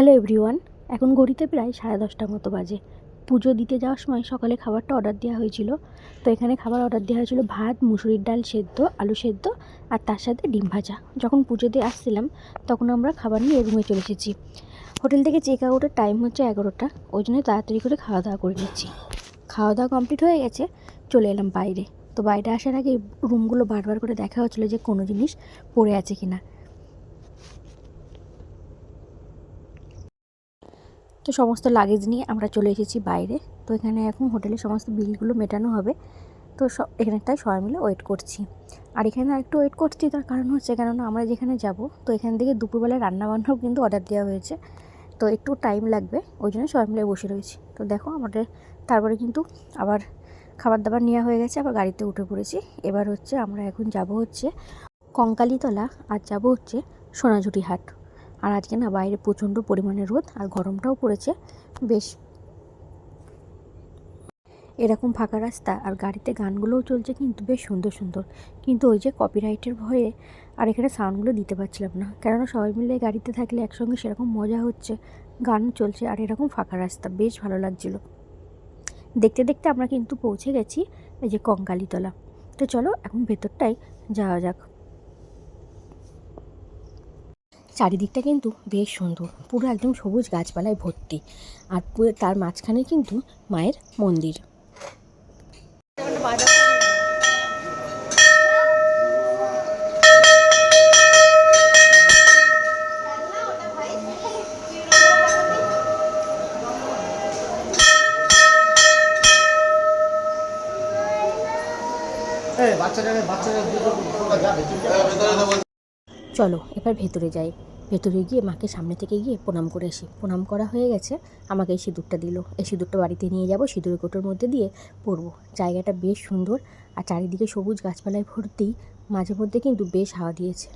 Hello everyone এখন ঘড়িতে প্রায় সাড়ে দশটার মতো বাজে। পুজো দিতে যাওয়ার সময় সকালে খাবারটা অর্ডার দেওয়া হয়েছিল। তো এখানে খাবার অর্ডার দেওয়া হয়েছিল ভাত, মুসুরির ডাল সেদ্ধ, আলু সেদ্ধ আর তার সাথে ডিম ভাজা। যখন পুজো দিয়ে আসছিলাম, তখন আমরা খাবার নিয়ে রুমে চলে এসেছি। হোটেল থেকে চেক আউটের টাইম হচ্ছে এগারোটা। ওই জন্য তাড়াতাড়ি করে খাওয়া দাওয়া করে নিচ্ছি। খাওয়া দাওয়া কমপ্লিট হয়ে গেছে, চলে এলাম বাইরে। তো বাইরে আসার আগে রুমগুলো বারবার করে দেখা হচ্ছিল যে কোনো জিনিস পড়ে আছে কিনা। তো সমস্ত লাগেজ নিয়ে আমরা চলে এসেছি বাইরে। তো এখানে এখন হোটেলে সমস্ত বিলগুলো মেটানো হবে। তো সব এখানেটাই সবাই মিলে ওয়েট করছি। আর এখানে আরেকটু ওয়েট করছি, তার কারণ হচ্ছে কেননা আমরা যেখানে যাব, তো এখান থেকে দুপুরবেলায় রান্নাবান্নাও কিন্তু অর্ডার দেওয়া হয়েছে। তো একটু টাইম লাগবে, ওই জন্য সবাই মিলে বসে রয়েছি। তো দেখো আমাদের, তারপরে কিন্তু আবার খাবার দাবার নেওয়া হয়ে গেছে, আবার গাড়িতে উঠে পড়েছি। এবার হচ্ছে আমরা এখন যাব হচ্ছে কঙ্কালীতলা, আর যাব হচ্ছে সোনাঝুরি হাট আর আজকে না বাইরে প্রচণ্ড পরিমাণে রোদ আর গরমটাও পড়েছে, বেশ। এরকম ফাঁকা রাস্তা আর গাড়িতে গানগুলোও চলছে কিন্তু বেশ সুন্দর সুন্দর। কিন্তু ওই যে কপিরাইটের ভয়ে আর এখানে সাউন্ডগুলো দিতে পারছিলাম না। কেননা সবাই মিলে গাড়িতে থাকলে একসঙ্গে সেরকম মজা হচ্ছে, গান চলছে আর এরকম ফাঁকা রাস্তা, বেশ ভালো লাগছিল। দেখতে দেখতে আমরা কিন্তু পৌঁছে গেছি এই যে কঙ্কালীতলা। তো চলো এখন ভেতরটাই যাওয়া যাক। চারিদিকটা কিন্তু বেশ সুন্দর। পুরো একদম সবুজ গাছপালায় ভর্তি। আর তার মাঝখানে কিন্তু মায়ের মন্দির। চলো এবার ভেতরে যাই। ভেতরে গিয়ে মাকে সামনে থেকে গিয়ে প্রণাম করে আসি। প্রণাম করা হয়ে গেছে। আমাকে এই সিঁদুরটা দিল। এই সিঁদুরটা বাড়িতে নিয়ে যাব। সিঁদুরের কোটোর মধ্যে দিয়ে পরবো জায়গাটা বেশ সুন্দর আর চারিদিকে সবুজ গাছপালায় ভর্তি। মাঝে মধ্যে কিন্তু বেশ হাওয়া দিয়েছে।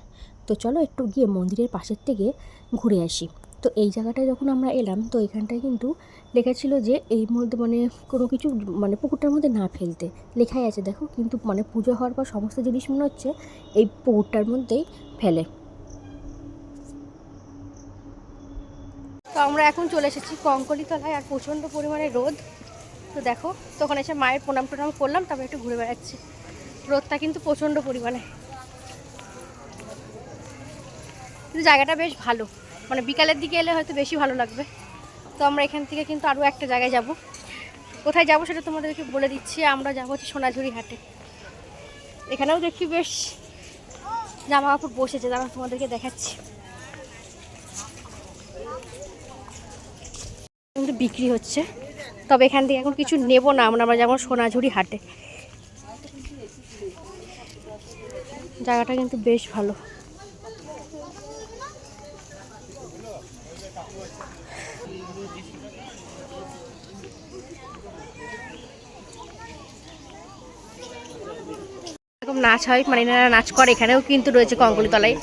তো চলো একটু গিয়ে মন্দিরের পাশের থেকে ঘুরে আসি। তো এই জায়গাটায় যখন আমরা এলাম, তো এখানটায় কিন্তু লেখা ছিল যে, এই মধ্যে মানে কোনো কিছু মানে পুকুরটার মধ্যে না ফেলতে। লেখাই আছে, দেখো। কিন্তু মানে পুজো হওয়ার পর সমস্ত জিনিস মনে হচ্ছে এই পুকুরটার মধ্যেই ফেলে। তো আমরা এখন চলে এসেছি কঙ্কলিতলায় আর প্রচণ্ড পরিমাণে রোদ। তো দেখো তখন এসে মায়ের প্রণাম প্রণাম করলাম, তারপর একটু ঘুরে বেড়াচ্ছি। রোদটা কিন্তু প্রচণ্ড পরিমাণে। কিন্তু জায়গাটা বেশ ভালো। মানে বিকালের দিকে এলে হয়তো বেশি ভালো লাগবে। তো আমরা এখান থেকে কিন্তু আরও একটা জায়গায় যাব। কোথায় যাব সেটা তোমাদেরকে বলে দিচ্ছি, আমরা যাব হচ্ছে সোনাঝুরি হাটে। এখানেও দেখি বেশ জামা কাপড় বসেছে দাঁড়া তোমাদেরকে দেখাচ্ছি। কিন্তু বিক্রি হচ্ছে। তবে এখান থেকে এখন কিছু নেব না, আমরা আমরা যেমন সোনাঝুরি হাটে। জায়গাটা কিন্তু বেশ ভালো। এরকম নাচ হয় মানে এনারা নাচ করে, এখানেও কিন্তু রয়েছে কঙ্কলিতলায়।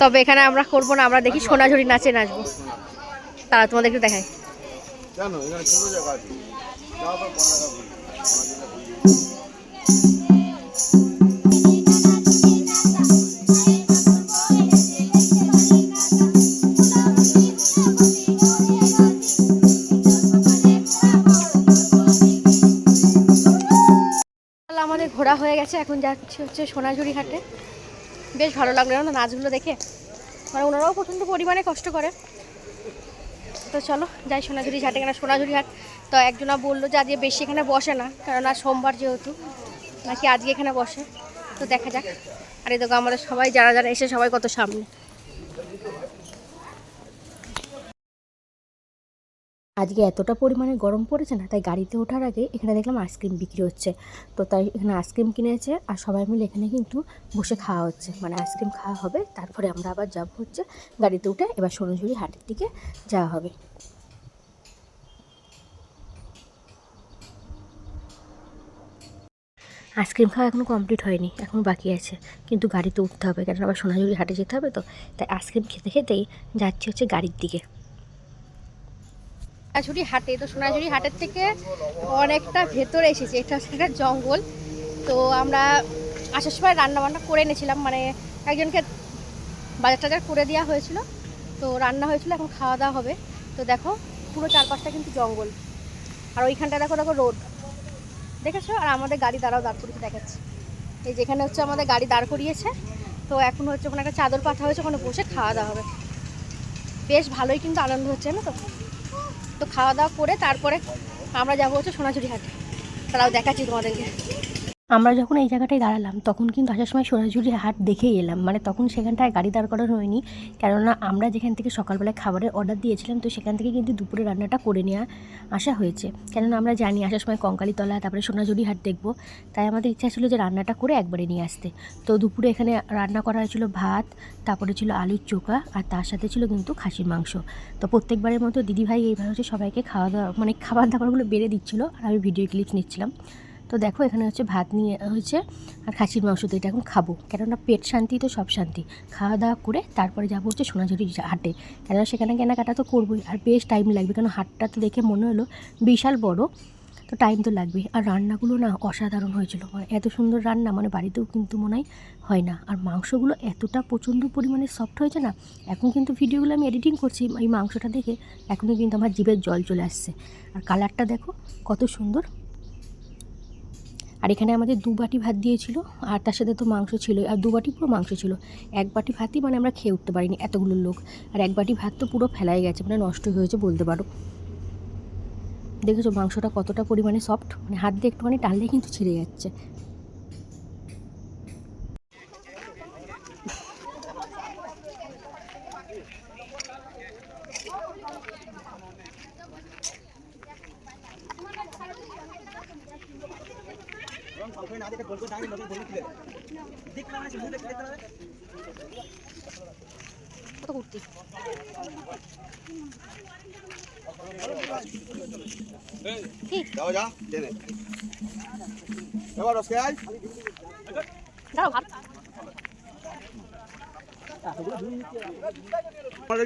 তবে এখানে আমরা করব না, আমরা দেখি সোনাঝুরি নাচে নাচবো। তারা তোমাদেরকে দেখায় আমাদের ঘোরা হয়ে গেছে, এখন যাচ্ছি হচ্ছে সোনাঝুরি হাটে বেশ ভালো লাগল না নাচগুলো দেখে। মানে ওনারাও প্রচণ্ড পরিমাণে কষ্ট করে। তো চলো, যাই সোনাঝুরি ঘাট এখানে সোনাঝুরি হাট তো একজনা বলল যে আজকে বেশি এখানে বসে না, কারণ আর সোমবার যেহেতু, নাকি আজকে এখানে বসে, তো দেখা যাক। আর এই দেখো আমাদের সবাই, যারা যারা এসে সবাই কত সামনে। আজকে এতটা পরিমাণে গরম পড়েছে না, তাই গাড়িতে ওঠার আগে এখানে দেখলাম আইসক্রিম বিক্রি হচ্ছে। তো তাই এখানে আইসক্রিম কিনেছে আর সবাই মিলে এখানে কিন্তু বসে খাওয়া হচ্ছে। মানে আইসক্রিম খাওয়া হবে, তারপরে আমরা আবার যাব হচ্ছে গাড়িতে উঠে এবার সোনাঝুরি হাটের দিকে যাওয়া হবে। আইসক্রিম খাওয়া এখনও কমপ্লিট হয়নি, এখন বাকি আছে। কিন্তু গাড়িতে উঠতে হবে কেন আবার সোনাঝুরি হাটে যেতে হবে তো। তাই আইসক্রিম খেতে খেতেই যাচ্ছি হচ্ছে গাড়ির দিকে। সোনাঝুরি হাটে তো সোনাঝুরি হাটের থেকে অনেকটা ভেতরে এসেছে। এটা হচ্ছে একটা জঙ্গল। তো আমরা আসার সময় রান্না বান্না করে এনেছিলাম মানে একজনকে বাজার টাজার করে দেওয়া হয়েছিল। তো রান্না হয়েছিল, এখন খাওয়া দাওয়া হবে। তো দেখো, পুরো চারপাশটা কিন্তু জঙ্গল। আর ওইখানটা দেখো দেখো রোড। দেখেছ? আর আমাদের গাড়ি দাঁড়াও, দাঁড় করিয়ে দেখাচ্ছি। এই যেখানে হচ্ছে আমাদের গাড়ি দাঁড় করিয়েছে। তো এখন হচ্ছে ওখানে একটা চাদর পাতা হয়েছে, ওখানে বসে খাওয়া দাওয়া হবে। বেশ ভালোই কিন্তু আনন্দ হচ্ছে না তো? তো খাওয়া দাওয়া করে তারপরে আমরা যাব হচ্ছে সোনাঝুরি হাটে। তারাও দেখাচ্ছি তোমাদেরকে। আমরা যখন এই জায়গাটায় দাঁড়ালাম, তখন কিন্তু আসার সময় সোনাঝুরি হাট দেখেই এলাম। মানে তখন সেখানটায় গাড়ি দাঁড় করানো হয়নি। কেননা আমরা যেখান থেকে সকালবেলায় খাবারের অর্ডার দিয়েছিলাম, তো সেখান থেকে কিন্তু দুপুরে রান্নাটা করে নেওয়া আসা হয়েছে। কেননা আমরা জানি আসার সময় কঙ্কালীতলা, তারপরে সোনাঝুরি হাট দেখব। তাই আমাদের ইচ্ছা ছিল যে রান্নাটা করে একবারে নিয়ে আসতে। তো দুপুরে এখানে রান্না করা হয়েছিল ভাত, তারপরে ছিল আলুর চোখা, আর তার সাথে ছিল কিন্তু খাসির মাংস। তো প্রত্যেকবারের মতো দিদিভাই এইভাবে হচ্ছে সবাইকে খাওয়া দাওয়া মানে খাবার দাবারগুলো বেড়ে দিচ্ছিল, আর আমি ভিডিও ক্লিপস নিচ্ছিলাম। তো দেখো এখানে হচ্ছে ভাত নিয়ে হয়েছে আর খাসির মাংস তো এটা এখন খাব। কেননা পেট শান্তি তো সব শান্তি। খাওয়া দাওয়া করে তারপরে যাব হচ্ছে সোনাঝুরি হাটে। কেননা সেখানে কেনাকাটা তো করবোই, আর বেশ টাইম লাগবে। কারণ হাটটা তো দেখে মনে হলো বিশাল বড়, তো টাইম তো লাগবে আর রান্নাগুলো না অসাধারণ হয়েছিল। মানে এত সুন্দর রান্না মানে বাড়িতেও কিন্তু মনে হয় হয় না। আর মাংসগুলো এতটা প্রচণ্ড পরিমাণে সফট হয়েছে না, এখন কিন্তু ভিডিওগুলো আমি এডিটিং করছি, এই মাংসটা দেখে এখনও কিন্তু আমার জিভের জল চলে আসছে। আর কালারটা দেখো কত সুন্দর। আর এখানে আমাদের দু বাটি ভাত দিয়েছিল, আর তার সাথে তো মাংস ছিল, আর দু বাটি পুরো মাংস ছিল। এক বাটি ভাতই মানে আমরা খেয়ে উঠতে পারিনি এতগুলো লোক। আর এক বাটি ভাত তো পুরো ফেলাই গেছে মানে নষ্ট হয়েছে বলতে পারো। দেখেছ মাংসটা কতটা পরিমাণে সফট মানে হাত দিয়ে একটুখানি টানলে কিন্তু ছিঁড়ে যাচ্ছে। কুর্তি। এবার ভাত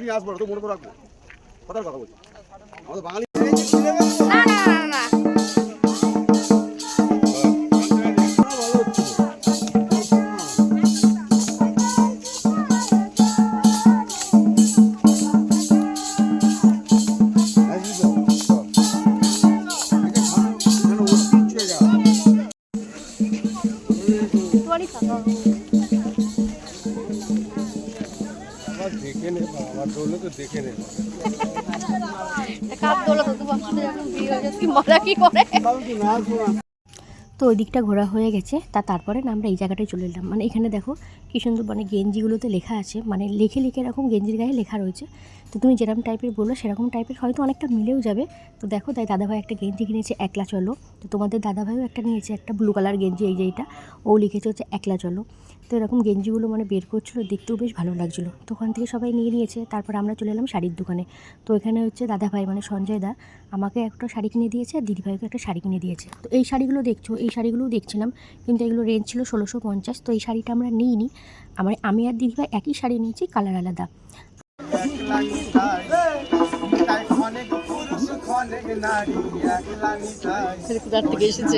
নিয়ে আসব তো মনে করে রাখব। কথার কথা বলছি। আমাদের বাঙালি দেখে নে আমার দৌলে তো দেখে নে কাপ দোলা তো তোমার সাথে যখন বিয়ে হয়ে যাচ্ছে মজা কি করে? তো ওই দিকটা ঘোরা হয়ে গেছে তা তারপরে না আমরা এই জায়গাটায় চলে এলাম। মানে এখানে দেখো কি সুন্দর মানে গেঞ্জিগুলোতে লেখা আছে মানে লেখে লিখে এরকম গেঞ্জির গায়ে লেখা রয়েছে। তো তুমি যেরকম টাইপের বলল সেরকম টাইপের হয়তো অনেকটা মিলেও যাবে। তো দেখো তাই দাদাভাই একটা গেঞ্জি কিনেছে একলা চলো। তো তোমাদের দাদাভাইও একটা নিয়েছে একটা ব্লু কালার গেঞ্জি এই যে এইটা। ও লিখেছে হচ্ছে একলা চলো। তো এরকম গেঞ্জিগুলো মানে বের করছিল দেখতেও বেশ ভালো লাগছিল। তো ওখান থেকে সবাই নিয়ে নিয়েছে তারপর আমরা চলে এলাম শাড়ির দোকানে। তো এখানে হচ্ছে দাদাভাই মানে সঞ্জয় দা আমাকে একটা শাড়ি কিনে দিয়েছে আর দিদিভাইকে একটা শাড়ি কিনে দিয়েছে। তো এই শাড়িগুলো দেখছ এই শাড়িগুলোও দেখছিলাম কিন্তু এগুলো রেঞ্জ ছিল ষোলোশো পঞ্চাশ তো এই শাড়িটা আমরা নিইনি। আমার আমি আর দিদিভাই একই শাড়ি নিয়েছি কালার আলাদা। থেকে এসেছে।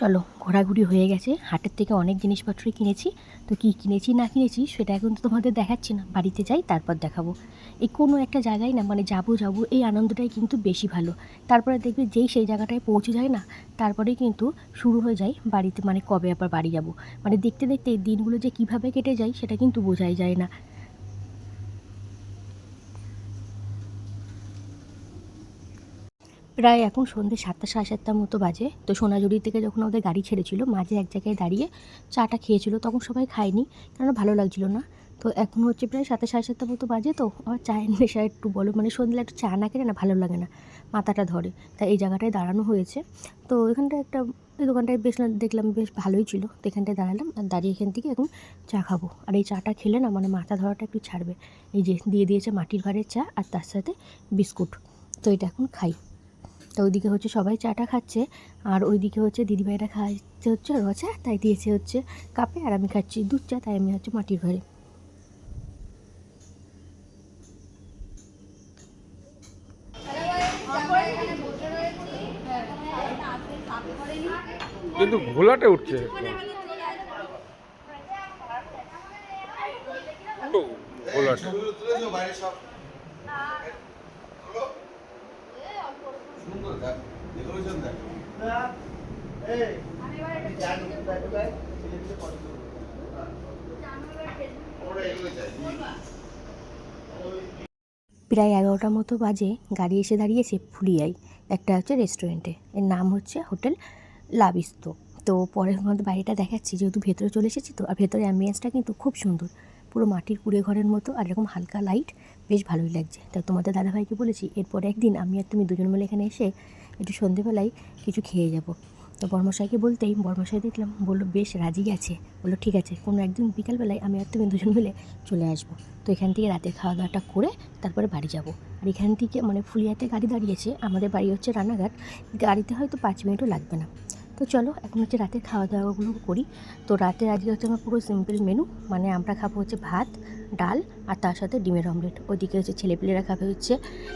চলো, ঘোরাঘুরি হয়ে গেছে। হাটের থেকে অনেক জিনিসপত্রই কিনেছি। তো কী কিনেছি, না কিনেছি, সেটা এখন তো তোমাদের দেখাচ্ছি না। বাড়িতে যাই, তারপর দেখাবো। এই কোনো একটা জায়গায় না মানে যাব যাব, এই আনন্দটাই কিন্তু বেশি ভালো। তারপরে দেখবে যেই সেই জায়গাটায় পৌঁছে যায় না, তারপরেই কিন্তু শুরু হয়ে যায় বাড়িতে মানে কবে আবার বাড়ি যাব। মানে দেখতে দেখতে এই দিনগুলো যে কীভাবে কেটে যায়, সেটা কিন্তু বোঝাই যায় না। প্রায় এখন সন্ধ্যে সাতটা, সাড়ে সাতটার মতো বাজে। তো সোনাঝুরি থেকে যখন ওদের গাড়ি ছেড়েছিল, মাঝে এক জায়গায় দাঁড়িয়ে চাটা খেয়েছিল, তখন সবাই খায়নি, কেননা ভালো লাগছিল না। তো এখন হচ্ছে প্রায় সাথে সাড়ে সাতটা মতো বাজে, তো আমার চায়ের নেশা একটু বলো। মানে সন্ধ্যে একটু চা না খেলে না ভালো লাগে না, মাথাটা ধরে। তাই এই জায়গাটায় দাঁড়ানো হয়েছে। তো এখানটায় একটা, এই দোকানটায় বেশ দেখলাম বেশ ভালোই ছিল। তো এখানটায় দাঁড়ালাম, আর দাঁড়িয়ে এখান থেকে এখন চা খাব। আর এই চাটা খেলে না মানে মাথা ধরাটা একটু ছাড়বে। এই যে দিয়ে দিয়েছে মাটির ঘরের চা, আর তার সাথে বিস্কুট। তো এটা এখন খাই। তো ওইদিকে হচ্ছে সবাই চাটা খাচ্ছে। আর ওইদিকে হচ্ছে দিদিভাইরা খাচ্ছে হচ্ছে রচা, তাই দিয়েছে হচ্ছে কাপে আর আমি খাচ্ছি দুধ চা, তাই আমি হচ্ছে মাটির ঘরে। কিন্তু ঘোলাটে উঠছে। ঘোলাটে সুন্দর দেখ ডেকোরেশন দেখ ওরা এগুলো চাই প্রায় এগারোটার মতো বাজে গাড়ি এসে দাঁড়িয়েছে ফুলিয়ায় একটা হচ্ছে রেস্টুরেন্টে এর নাম হচ্ছে হোটেল লাবিস্তো। তো পরের মধ্যে বাড়িটা দেখাচ্ছি যেহেতু ভেতরে চলে এসেছি তো আর ভেতরে অ্যাম্বিয়েন্সটা কিন্তু খুব সুন্দর। পুরো মাটির কুড়ে ঘরের মতো আর এরকম হালকা লাইট বেশ ভালোই লাগছে। তো তোমাদের দাদাভাইকে বলেছি এরপরে একদিন আমি আর তুমি দুজন মিলে এখানে এসে একটু সন্ধেবেলায় কিছু খেয়ে যাব। তো বর্মশাইকে বলতেই বর্মশাই দেখলাম, বলল, বেশ, রাজি আছে। বলল, ঠিক আছে। কোনো একদিন বিকালবেলায় আমি আর তুমি দুজন মিলে চলে আসব। তো এখান থেকে রাতে খাওয়া দাওয়াটা করে তারপরে বাড়ি যাব। আর এখান থেকে মানে ফুলিয়াতে গাড়ি দাঁড়িয়েছে, আমাদের বাড়ি হচ্ছে রানাঘাট। গাড়িতে হয়তো পাঁচ মিনিটও লাগবে না। তো চলো, এখন হচ্ছে রাতের খাওয়া দাওয়াগুলো করি। তো রাতে আজকে হচ্ছে আমার পুরো সিম্পল মেনু মানে আমরা খাব হচ্ছে ভাত, ডাল আর তার সাথে ডিমের অমলেট ওদিকে হচ্ছে ছেলেপিলেরা খাবে হচ্ছে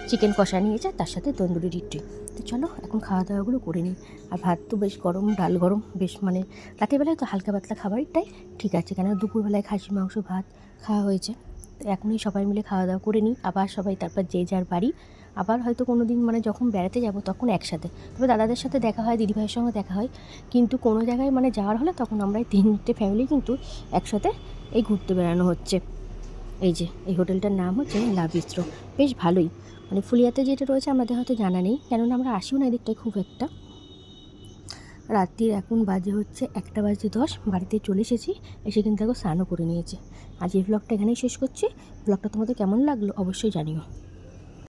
চিকেন কষা নিয়েছে তার সাথে তন্দুরি রুটি তো চলো, এখন খাওয়া দাওয়াগুলো করে নিই। আর ভাত তো বেশ গরম, ডাল গরম, বেশ মানে রাতের বেলায় তো হালকা পাতলা খাবারটাই ঠিক আছে। কেন দুপুরবেলায় খাসি, মাংস, ভাত খাওয়া হয়েছে। তো এখনই সবাই মিলে খাওয়া দাওয়া করে নিই। আবার সবাই তারপর যে যার বাড়ি আবার হয়তো কোনো দিন মানে যখন বেড়াতে যাব তখন একসাথে। তবে দাদাদের সাথে দেখা হয়, দিদিভাইয়ের সঙ্গে দেখা হয়। কিন্তু কোনো জায়গায় মানে যাওয়ার হলে তখন আমরা এই তিনটে ফ্যামিলি কিন্তু একসাথে এই ঘুরতে বেড়ানো হচ্ছে। এই যে, এই হোটেলটার নাম হচ্ছে লাভিস্ত্র বেশ ভালোই। মানে ফুলিয়াতে যেটা রয়েছে আমাদের হয়তো জানা নেই। কেননা আমরা আসিও না এদিকটায় খুব একটা। রাত্রির এখন বাজে হচ্ছে একটা বাজে দশ। বাড়িতে চলে এসেছি। এসে কিন্তু দেখো স্নানও করে নিয়েছে। আজ এই ব্লগটা এখানেই শেষ করছি। ব্লগটা তোমাদের কেমন লাগল অবশ্যই জানিও।